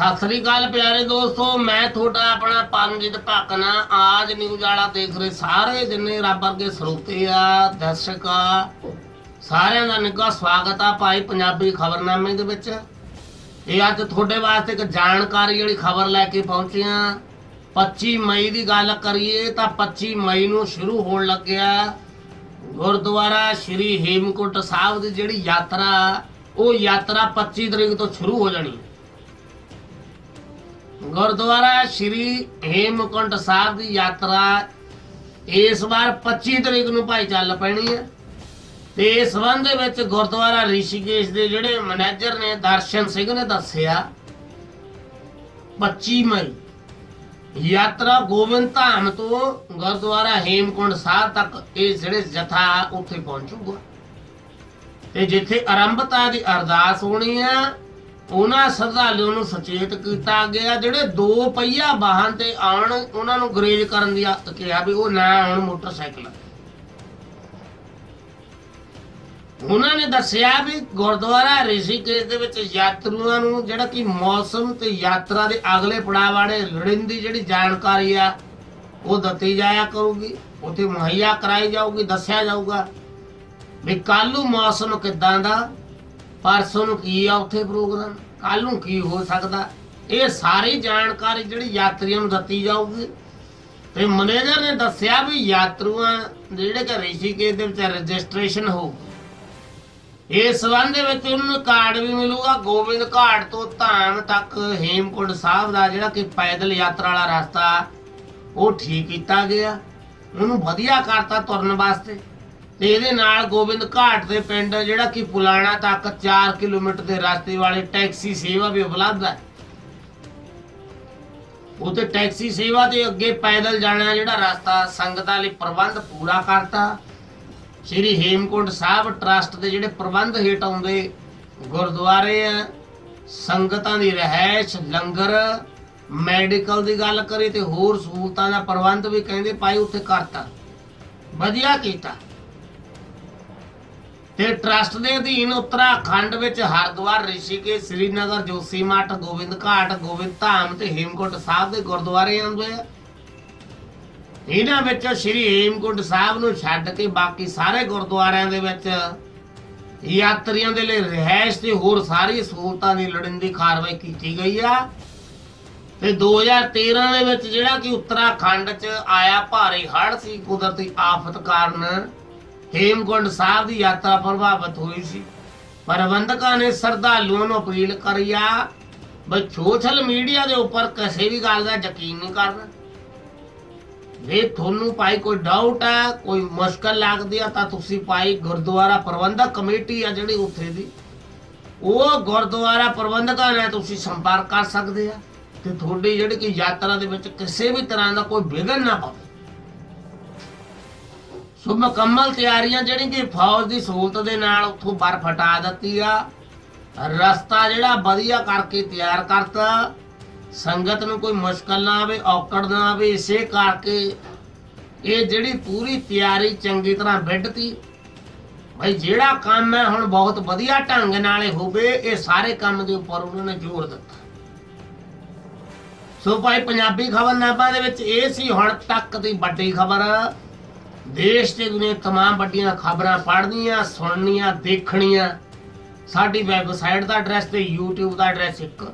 ਸਤਿ ਸ੍ਰੀ ਅਕਾਲ ਪਿਆਰੇ ਦੋਸਤੋ, ਮੈਂ ਤੁਹਾਡਾ ਆਪਣਾ ਪਰਮਜੀਤ ਭਾਕਨਾ ਆਜ ਨਿਊਜ਼ ਵਾਲਾ ਦੇਖ ਰਹੇ ਸਾਰੇ ਜਿੰਨੇ ਰੱਬ ਵਰਗੇ ਸਰੋਤੇ ਆ, ਦਰਸ਼ਕ ਆ, ਸਾਰਿਆਂ ਦਾ ਨਿੱਘਾ ਸਵਾਗਤ ਆ ਭਾਈ ਪੰਜਾਬੀ ਖਬਰਨਾਮੇ ਦੇ ਵਿੱਚ। ਇਹ ਅੱਜ ਤੁਹਾਡੇ ਵਾਸਤੇ ਇੱਕ ਜਾਣਕਾਰੀ ਵਾਲੀ ਖਬਰ ਲੈ ਕੇ ਪਹੁੰਚੇ ਆ। 25 ਮਈ ਦੀ ਗੱਲ ਕਰੀਏ ਤਾਂ 25 ਮਈ ਨੂੰ ਸ਼ੁਰੂ ਹੋਣ ਲੱਗਿਆ ਗੁਰਦੁਆਰਾ ਸ਼੍ਰੀ ਹੇਮਕੁੰਟ ਸਾਹਿਬ ਦੀ ਜਿਹੜੀ ਯਾਤਰਾ, ਉਹ ਯਾਤਰਾ 25 ਤਰੀਕ ਤੋਂ ਸ਼ੁਰੂ ਹੋ ਜਾਣੀ। ਹੈ ਗੁਰਦੁਆਰਾ ਸ਼੍ਰੀ ਹੇਮਕੁੰਟ ਸਾਹਿਬ ਦੀ ਯਾਤਰਾ ਇਸ ਵਾਰ 25 ਤਰੀਕ ਨੂੰ ਭਾਈ ਚੱਲ ਪੈਣੀ ਹੈ। ਤੇ ਇਸ ਸੰਬੰਧ ਦੇ ਵਿੱਚ ਗੁਰਦੁਆਰਾ ਰਿਸ਼ੀਕੇਸ਼ ਦੇ ਜਿਹੜੇ ਮੈਨੇਜਰ ਨੇ ਦਰਸ਼ਨ ਸਿੰਘ ਨੇ ਦੱਸਿਆ 25 ਮਈ। ਯਾਤਰਾ ਗੋਬਿੰਦ ਧਾਮ ਤੋਂ ਗੁਰਦੁਆਰਾ ਹੇਮਕੁੰਡ ਸਾਹਿਬ ਤੱਕ ਇਹ ਜਿਹੜੇ ਜਥਾ ਉੱਥੇ ਪਹੁੰਚੂਗਾ। ਤੇ ਜਿੱਥੇ ਆਰੰਭਤਾ ਦੀ ਅਰਦਾਸ ਹੋਣੀ ਆ ਉਹਨਾਂ ਸ਼ਰਧਾਲੂਆਂ ਨੂੰ ਸੁਚੇਤ ਕੀਤਾ ਗਿਆ, ਜਿਹੜੇ ਦੋ ਪਹੀਆ ਵਾਹਨ ਤੇ ਆਉਣ, ਉਹਨਾਂ ਨੂੰ ਗਰੇਜ ਕਰਨ ਦੀ ਕਿਹਾ ਵੀ ਉਹ ਨਾ ਆਉਣ ਮੋਟਰਸਾਈਕਲ। ਉਹਨਾਂ ਨੇ ਦੱਸਿਆ ਵੀ ਗੁਰਦੁਆਰਾ ਰਿਸ਼ੀਕੇਸ਼ ਦੇ ਵਿੱਚ ਯਾਤਰੂਆਂ ਨੂੰ, ਜਿਹੜਾ ਕਿ ਮੌਸਮ ਤੇ ਯਾਤਰਾ ਦੇ ਅਗਲੇ ਪੜਾਅ ਵਾਲੇ ਲੋੜੀਂਦੀ ਜਿਹੜੀ ਜਾਣਕਾਰੀ ਆ, ਉਹ ਦਿੱਤੀ ਜਾਇਆ ਕਰੂਗੀ। ਉੱਥੇ ਮੁਹੱਈਆ ਕਰਾਈ ਜਾਊਗੀ, ਦੱਸਿਆ ਜਾਊਗਾ ਵੀ ਕੱਲ੍ਹ ਨੂੰ ਮੌਸਮ ਕਿਦਾਂ ਦਾ ਪਰਸੋਂ ਨੂੰ ਕੀ ਆ ਉੱਥੇ ਪ੍ਰੋਗਰਾਮ? ਕੱਲ ਨੂੰ ਕੀ ਹੋ ਸਕਦਾ? ਇਹ ਸਾਰੀ ਜਾਣਕਾਰੀ ਜਿਹੜੀ ਯਾਤਰੀਆਂ ਨੂੰ ਦਿੱਤੀ ਜਾਊਗੀ। ਤੇ ਮੈਨੇਜਰ ਨੇ ਦੱਸਿਆ ਵੀ ਯਾਤਰੂਆਂ ਜਿਹੜੇ ਕਿ ਰਿਸ਼ੀਕੇਸ਼ ਦੇ ਵਿੱਚ ਰਜਿਸਟ੍ਰੇਸ਼ਨ ਹੋਊਗੀ। ਇਸ ਸੰਬੰਧ ਦੇ ਵਿੱਚ ਉਹਨਾਂ ਨੂੰ ਕਾਰਡ ਵੀ ਮਿਲੂਗਾ। ਗੋਬਿੰਦ ਘਾਟ ਤੋਂ ਧਾਮ ਤੱਕ ਹੇਮਕੁੰਡ ਸਾਹਿਬ ਦਾ ਜਿਹੜਾ ਕਿ ਪੈਦਲ ਯਾਤਰਾ ਵਾਲਾ ਰਸਤਾ, ਉਹ ਠੀਕ ਕੀਤਾ ਗਿਆ। ਉਹਨੂੰ ਵਧੀਆ ਕਰਤਾ ਤੁਰਨ ਵਾਸਤੇ। ਤੇ ਇਹਦੇ ਨਾਲ ਗੋਬਿੰਦ ਘਾਟ ਦੇ ਪਿੰਡ ਜਿਹੜਾ ਕਿ ਪੁਲਾਣਾ ਤੱਕ 4 ਕਿਲੋਮੀਟਰ ਦੇ ਰਸਤੇ ਵਾਲੇ ਟੈਕਸੀ ਸੇਵਾ ਵੀ ਉਪਲਬਧ ਹੈ। ਉਤੇ ਟੈਕਸੀ ਸੇਵਾ ਦੇ ਅੱਗੇ ਪੈਦਲ ਜਾਣਾ ਜਿਹੜਾ ਰਸਤਾ ਸੰਗਤਾਂ ਲਈ ਪ੍ਰਬੰਧ ਪੂਰਾ ਕਰਤਾ। ਸ੍ਰੀ ਹੇਮਕੁੰਟ ਸਾਹਿਬ ਟਰਸਟ ਦੇ ਜਿਹੜੇ ਪ੍ਰਬੰਧ ਹੇਠ ਆਉਂਦੇ ਗੁਰਦੁਆਰੇ ਆ, ਸੰਗਤਾਂ ਦੀ ਰਹਿائش ਲੰਗਰ, ਮੈਡੀਕਲ ਦੀ ਗੱਲ ਕਰੀ ਤੇ ਹੋਰ ਸਹੂਲਤਾਂ ਦਾ ਪ੍ਰਬੰਧ ਵੀ ਕਹਿੰਦੇ ਪਾਈ ਉੱਥੇ ਕਰਤਾ। ਵਧੀਆ ਕੀਤਾ। ਤੇ ਟਰਸਟ ਦੇ ਅਧੀਨ ਉੱਤਰਾਖੰਡ ਵਿੱਚ ਹਰਿਦੁਆਰ, ਰਿਸ਼ੀਕੇਸ਼, ਸ੍ਰੀਨਗਰ ਜੋਸ਼ੀਮਠ ਗੋਬਿੰਦ ਘਾਟ, ਗੋਬਿੰਦ ਧਾਮ ਤੇ ਹੇਮਕੁੰਟ ਸਾਹਿਬ ਦੇ ਗੁਰਦੁਆਰੇ ਆਉਂਦੇ ਆ। ਇਹਨਾਂ ਵਿੱਚ ਸ੍ਰੀ ਹੇਮਕੁੰਟ ਸਾਹਿਬ ਨੂੰ ਛੱਡ ਕੇ ਬਾਕੀ ਸਾਰੇ ਗੁਰਦੁਆਰਿਆਂ ਦੇ ਵਿੱਚ ਯਾਤਰੀਆਂ ਦੇ ਲਈ ਰਿਹਾਇਸ਼ ਤੇ ਹੋਰ ਸਾਰੀ ਸਹੂਲਤਾਂ ਦੀ ਲੋੜੀਂਦੀ ਕਾਰਵਾਈ ਕੀਤੀ ਗਈ ਆ। ਤੇ 2013 ਦੇ ਵਿੱਚ ਜਿਹੜਾ ਕਿ ਉੱਤਰਾਖੰਡ 'ਚ ਆਇਆ ਭਾਰੀ ਹੜ੍ਹ ਸੀ, ਕੁਦਰਤੀ ਆਫਤ ਕਾਰਨ ਹੇਮਕੁੰਡ ਸਾਹਿਬ ਦੀ ਯਾਤਰਾ ਪ੍ਰਭਾਵਿਤ ਹੋਈ ਸੀ। ਪ੍ਰਬੰਧਕਾਂ ਨੇ ਸ਼ਰਧਾਲੂਆਂ ਨੂੰ ਅਪੀਲ ਕਰੀ ਆ, ਬਈ ਸੋਸ਼ਲ ਮੀਡੀਆ ਦੇ ਉੱਪਰ ਕਿਸੇ ਵੀ ਗੱਲ ਦਾ ਯਕੀਨ ਨਹੀਂ ਕਰਨਾ। ਜੇ ਤੁਹਾਨੂੰ ਭਾਈ ਕੋਈ ਡਾਊਟ ਹੈ, ਕੋਈ ਮੁਸ਼ਕਲ ਲੱਗਦੀ ਆ, ਤਾਂ ਤੁਸੀਂ ਭਾਈ ਗੁਰਦੁਆਰਾ ਪ੍ਰਬੰਧਕ ਕਮੇਟੀ ਆ ਜਿਹੜੀ ਉੱਥੇ ਦੀ। ਉਹ ਗੁਰਦੁਆਰਾ ਪ੍ਰਬੰਧਕਾਂ ਨਾਲ ਤੁਸੀਂ ਸੰਪਰਕ ਕਰ ਸਕਦੇ ਆ ਤੇ ਤੁਹਾਡੀ ਜਿਹੜੀ ਕਿ ਯਾਤਰਾ ਦੇ ਵਿੱਚ ਕਿਸੇ ਵੀ ਤਰ੍ਹਾਂ ਦਾ ਕੋਈ ਵਿਘਨ ਨਾ ਪਵੇ। ਸੋ ਮੁਕੰਮਲ ਤਿਆਰੀਆਂ ਜਿਹੜੀ ਕਿ ਫੌਜ ਦੀ ਸਹੂਲਤ ਦੇ ਨਾਲ ਉੱਥੋਂ ਬਰਫ਼ ਹਟਾ ਦਿੱਤੀ ਆ। ਰਸਤਾ ਜਿਹੜਾ ਵਧੀਆ ਕਰਕੇ ਤਿਆਰ ਕਰਤਾ। ਸੰਗਤ ਨੂੰ ਕੋਈ ਮੁਸ਼ਕਲ ਨਾ ਆਵੇ, ਔਕੜ ਨਾ ਆਵੇ, ਇਸੇ ਕਰਕੇ ਇਹ ਜਿਹੜੀ ਪੂਰੀ ਤਿਆਰੀ ਚੰਗੀ ਤਰ੍ਹਾਂ ਵਿੱਢਤੀ। ਭਾਈ ਜਿਹੜਾ ਕੰਮ ਹੈ ਹੁਣ ਬਹੁਤ ਵਧੀਆ ਢੰਗ ਨਾਲ ਇਹ ਹੋਵੇ, ਇਹ ਸਾਰੇ ਕੰਮ ਦੇ ਉੱਪਰ ਉਹਨਾਂ ਨੇ ਜ਼ੋਰ ਦਿੱਤਾ। ਸੋ ਭਾਈ ਪੰਜਾਬੀ ਖਬਰਨਾਮਾ ਦੇ ਵਿੱਚ ਇਹ ਸੀ ਹੁਣ ਤੱਕ ਦੀ ਵੱਡੀ ਖਬਰ। ਦੇਸ਼ ਤੇ ਦੁਨੀਆ ਤਮਾਮ ਵੱਡੀਆਂ ਖਬਰਾਂ ਪੜ੍ਹਨੀਆਂ, ਸੁਣਨੀਆਂ, ਦੇਖਣੀਆਂ। ਸਾਡੀ ਵੈਬਸਾਈਟ ਦਾ ਐਡਰੈਸ ਤੇ YouTube ਦਾ ਐਡਰੈਸ ਇੱਕ।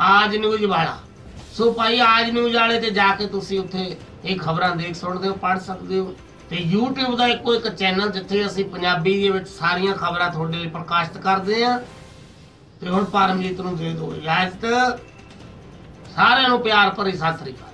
ਆਜ ਨਿਊਜ਼ ਵਾਲਾ। ਸੋ ਭਾਈ, ਆਜ ਨਿਊਜ਼ ਵਾਲੇ ਤੇ ਜਾ ਕੇ ਤੁਸੀਂ ਉੱਥੇ ਇਹ ਖਬਰਾਂ ਦੇਖ ਸਕਦੇ ਹੋ, ਪੜ੍ਹ ਸਕਦੇ ਹੋ। ਤੇ YouTube ਦਾ ਇੱਕੋ ਇੱਕ ਚੈਨਲ ਜਿੱਥੇ ਅਸੀਂ ਪੰਜਾਬੀ ਦੇ ਵਿੱਚ ਸਾਰੀਆਂ ਖਬਰਾਂ ਤੁਹਾਡੇ ਲਈ ਪ੍ਰਕਾਸ਼ਿਤ ਕਰਦੇ ਆ ਤੇ ਹੁਣ ਪਰਮਜੀਤ ਨੂੰ ਦੇ ਦਿਓ ਇਜਾਜ਼ਤ। ਸਾਰਿਆਂ ਨੂੰ ਪਿਆਰ ਭਰੀ ਸਤਿ ਸ੍ਰੀ ਅਕਾਲ।